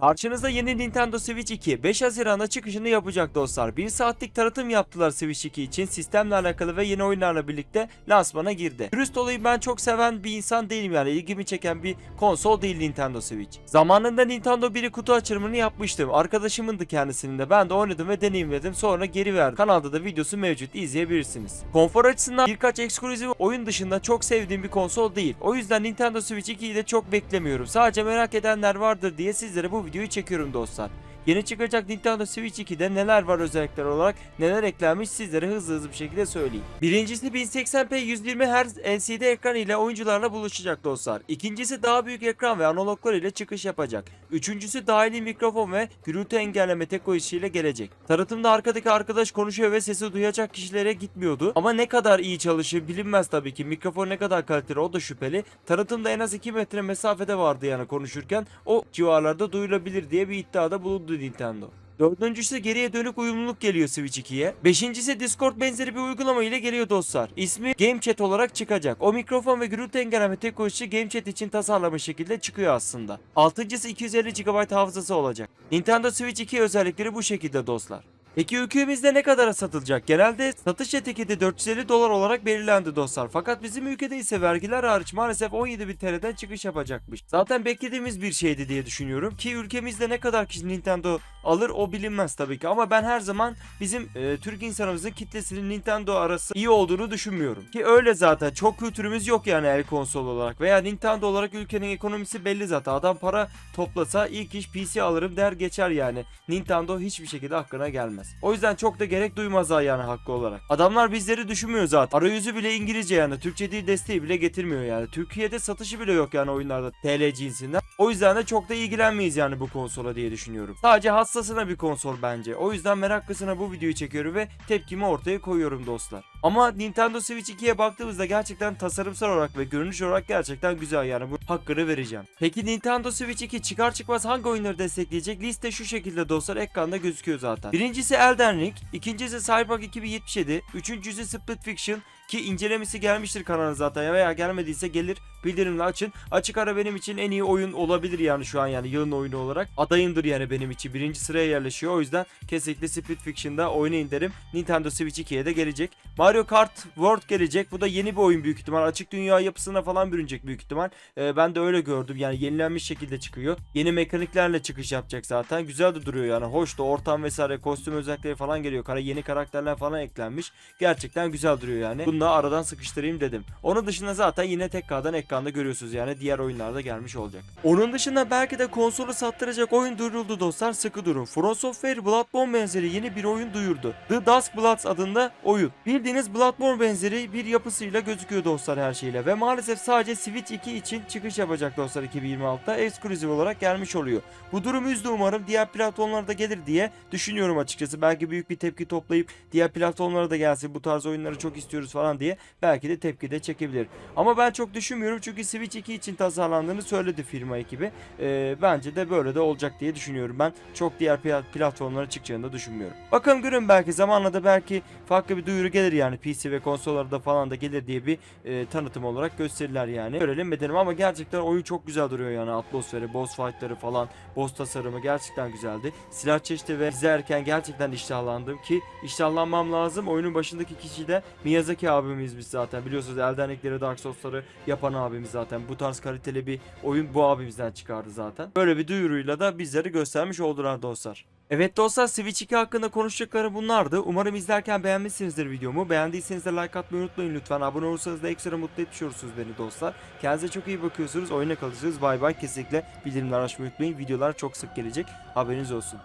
Karşınızda yeni Nintendo Switch 2 5 Haziran'da çıkışını yapacak dostlar. 1 saatlik tanıtım yaptılar Switch 2 için sistemle alakalı ve yeni oyunlarla birlikte lansmana girdi. Dürüst olayım ben çok seven bir insan değilim yani ilgimi çeken bir konsol değil Nintendo Switch. Zamanında Nintendo 1'i kutu açılımını yapmıştım. Arkadaşımındı kendisinin de ben de oynadım ve deneyimledim sonra geri verdim. Kanalda da videosu mevcut izleyebilirsiniz. Konfor açısından birkaç ekskluzif oyun dışında çok sevdiğim bir konsol değil. O yüzden Nintendo Switch 2'yi de çok beklemiyorum. Sadece merak edenler vardır diye sizlere bu videoyu çekiyorum dostlar. Yeni çıkacak Nintendo Switch 2'de neler var özellikler olarak neler eklenmiş sizlere hızlı hızlı bir şekilde söyleyeyim. Birincisi 1080p 120 Hz LCD ekran ile oyuncularla buluşacak dostlar. İkincisi daha büyük ekran ve analoglar ile çıkış yapacak. Üçüncüsü dahili mikrofon ve gürültü engelleme teknolojisiyle gelecek. Tanıtımda arkadaki arkadaş konuşuyor ve sesi duyacak kişilere gitmiyordu. Ama ne kadar iyi çalışır bilinmez tabii ki. Mikrofon ne kadar kaliteli o da şüpheli. Tanıtımda en az 2 metre mesafede vardı yani konuşurken. O civarlarda duyulabilir diye bir iddiada bulundu Nintendo. Dördüncüsü geriye dönük uyumluluk geliyor Switch 2'ye. Beşincisi Discord benzeri bir uygulama ile geliyor dostlar. İsmi Game Chat olarak çıkacak. O mikrofon ve gürültü engelleme teknolojisi Game Chat için tasarlanmış şekilde çıkıyor aslında. Altıncısı 250 GB hafızası olacak. Nintendo Switch 2 özellikleri bu şekilde dostlar. Peki ülkemizde ne kadara satılacak? Genelde satış etiketi 450 dolar olarak belirlendi dostlar. Fakat bizim ülkede ise vergiler hariç maalesef 17 bin TL'den çıkış yapacakmış. Zaten beklediğimiz bir şeydi diye düşünüyorum. Ki ülkemizde ne kadar kişi Nintendo alır o bilinmez tabii ki. Ama ben her zaman bizim e, Türk insanımızın kitlesinin Nintendo arası iyi olduğunu düşünmüyorum. Ki öyle zaten çok kültürümüz yok yani el konsol olarak. Veya Nintendo olarak ülkenin ekonomisi belli zaten. Adam para toplasa ilk iş PC alırım der geçer yani. Nintendo hiçbir şekilde hakkına gelmez. O yüzden çok da gerek duymazlar yani hakkı olarak. Adamlar bizleri düşünmüyor zaten. Arayüzü bile İngilizce yani. Türkçe dil desteği bile getirmiyor yani. Türkiye'de satışı bile yok yani oyunlarda TL cinsinden. O yüzden de çok da ilgilenmeyiz yani bu konsola diye düşünüyorum. Sadece hassasına bir konsol bence. O yüzden meraklısına bu videoyu çekiyorum ve tepkimi ortaya koyuyorum dostlar. Ama Nintendo Switch 2'ye baktığımızda gerçekten tasarımsal olarak ve görünüş olarak gerçekten güzel yani bu hakkını vereceğim. Peki Nintendo Switch 2 çıkar çıkmaz hangi oyunları destekleyecek? Liste şu şekilde dostlar ekranda gözüküyor zaten. Birincisi Elden Ring, ikincisi Cyberpunk 2077, üçüncüsü Split Fiction ki incelemesi gelmiştir kanala zaten ya veya gelmediyse gelir bildirimle açın. Açık ara benim için en iyi oyun olabilir yani şu an yani yılın oyunu olarak. Adayımdır yani benim için. Birinci sıraya yerleşiyor. O yüzden kesinlikle Split Fiction'da oynayın derim. Nintendo Switch 2'ye de gelecek. Mario Kart World gelecek. Bu da yeni bir oyun büyük ihtimal. Açık dünya yapısına falan bürünecek büyük ihtimal. Ee, ben de öyle gördüm. Yani yenilenmiş şekilde çıkıyor. Yeni mekaniklerle çıkış yapacak zaten. Güzel de duruyor yani. Hoş da ortam vesaire kostüm özellikleri falan geliyor. Kara yeni karakterler falan eklenmiş. Gerçekten güzel duruyor yani. Bunu da aradan sıkıştırayım dedim. Onun dışında zaten yine tekrardan ekranda görüyorsunuz yani diğer oyunlarda gelmiş olacak. Onun dışında belki de konsolu sattıracak oyun duyuruldu dostlar sıkı durun. From Software Bloodborne benzeri yeni bir oyun duyurdu. The Dusk Bloods adında oyun. Bildiğiniz Bloodborne benzeri bir yapısıyla gözüküyor dostlar her şeyle ve maalesef sadece Switch 2 için çıkış yapacak dostlar 2026'da eksklusif olarak gelmiş oluyor. Bu durum üzdü umarım diğer platformlarda gelir diye düşünüyorum açıkçası. Belki büyük bir tepki toplayıp diğer platformlara da gelsin bu tarz oyunları çok istiyoruz falan diye belki de tepki de çekebilir. Ama ben çok düşünmüyorum çünkü Switch 2 için tasarlandığını söyledi firma ekibi. Ee, bence de böyle de olacak diye düşünüyorum ben. Çok diğer pla- platformlara çıkacağını da düşünmüyorum. Bakalım görün belki zamanla da belki farklı bir duyuru gelir yani PC ve konsollarda falan da gelir diye bir e, tanıtım olarak gösterirler yani. Görelim bedenim ama gerçekten oyun çok güzel duruyor yani atmosferi, boss fightları falan, boss tasarımı gerçekten güzeldi. Silah çeşidi ve izlerken gerçekten iştahlandım ki iştahlanmam lazım. Oyunun başındaki kişi de Miyazaki abimizmiş zaten. Biliyorsunuz Elden Ring'leri, Dark Souls'ları yapan abimiz zaten. Bu tarz kaliteli bir oyun bu abimizden çıkardı zaten. Böyle bir duyuruyla da bizleri göstermiş oldular dostlar. Evet dostlar Switch 2 hakkında konuşacakları bunlardı. Umarım izlerken beğenmişsinizdir videomu. Beğendiyseniz de like atmayı unutmayın lütfen. Abone olursanız da ekstra mutlu etmiş olursunuz beni dostlar. Kendinize çok iyi bakıyorsunuz. Oyuna kalıyorsunuz. Bay bay. Kesinlikle bildirimler açmayı unutmayın. Videolar çok sık gelecek. Haberiniz olsun.